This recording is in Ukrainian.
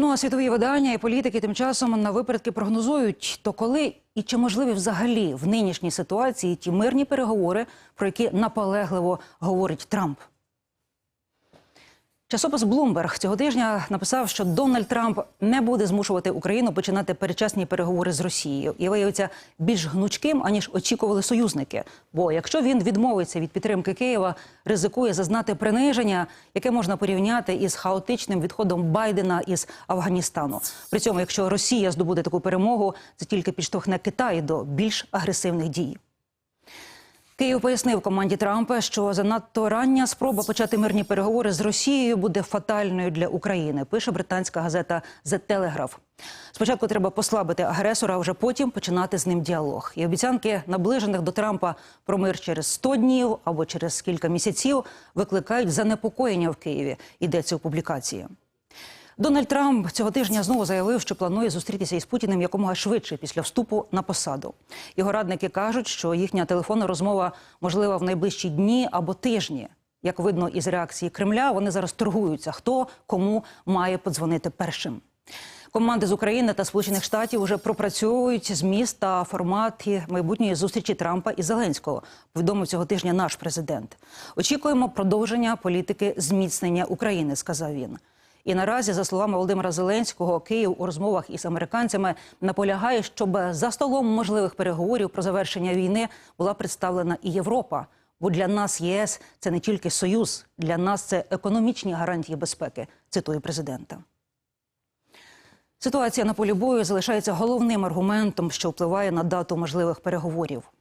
Ну а світові видання і політики тим часом на випередки прогнозують, то коли і чи можливі взагалі в нинішній ситуації ті мирні переговори, про які наполегливо говорить Трамп. Часопис Bloomberg цього тижня написав, що Дональд Трамп не буде змушувати Україну починати перечасні переговори з Росією і виявиться більш гнучким, аніж очікували союзники. Бо якщо він відмовиться від підтримки Києва, ризикує зазнати приниження, яке можна порівняти із хаотичним відходом Байдена із Афганістану. При цьому, якщо Росія здобуде таку перемогу, це тільки підштовхне Китай до більш агресивних дій. Київ пояснив команді Трампа, що занадто рання спроба почати мирні переговори з Росією буде фатальною для України. Пише британська газета The Telegraph. Спочатку треба послабити агресора, а вже потім починати з ним діалог. І обіцянки наближених до Трампа про мир через 100 днів або через кілька місяців викликають занепокоєння в Києві. Йдеться у публікації. Дональд Трамп цього тижня знову заявив, що планує зустрітися із Путіним якомога швидше після вступу на посаду. Його радники кажуть, що їхня телефонна розмова можлива в найближчі дні або тижні. Як видно із реакції Кремля, вони зараз торгуються, хто кому має подзвонити першим. Команди з України та Сполучених Штатів вже пропрацьовують зміст та формат майбутньої зустрічі Трампа і Зеленського. Повідомив цього тижня наш президент. Очікуємо продовження політики зміцнення України, сказав він. І наразі, за словами Володимира Зеленського, Київ у розмовах із американцями наполягає, щоб за столом можливих переговорів про завершення війни була представлена і Європа. Бо для нас ЄС це не тільки союз, для нас це економічні гарантії безпеки. Цитую президента. Ситуація на полі бою залишається головним аргументом, що впливає на дату можливих переговорів.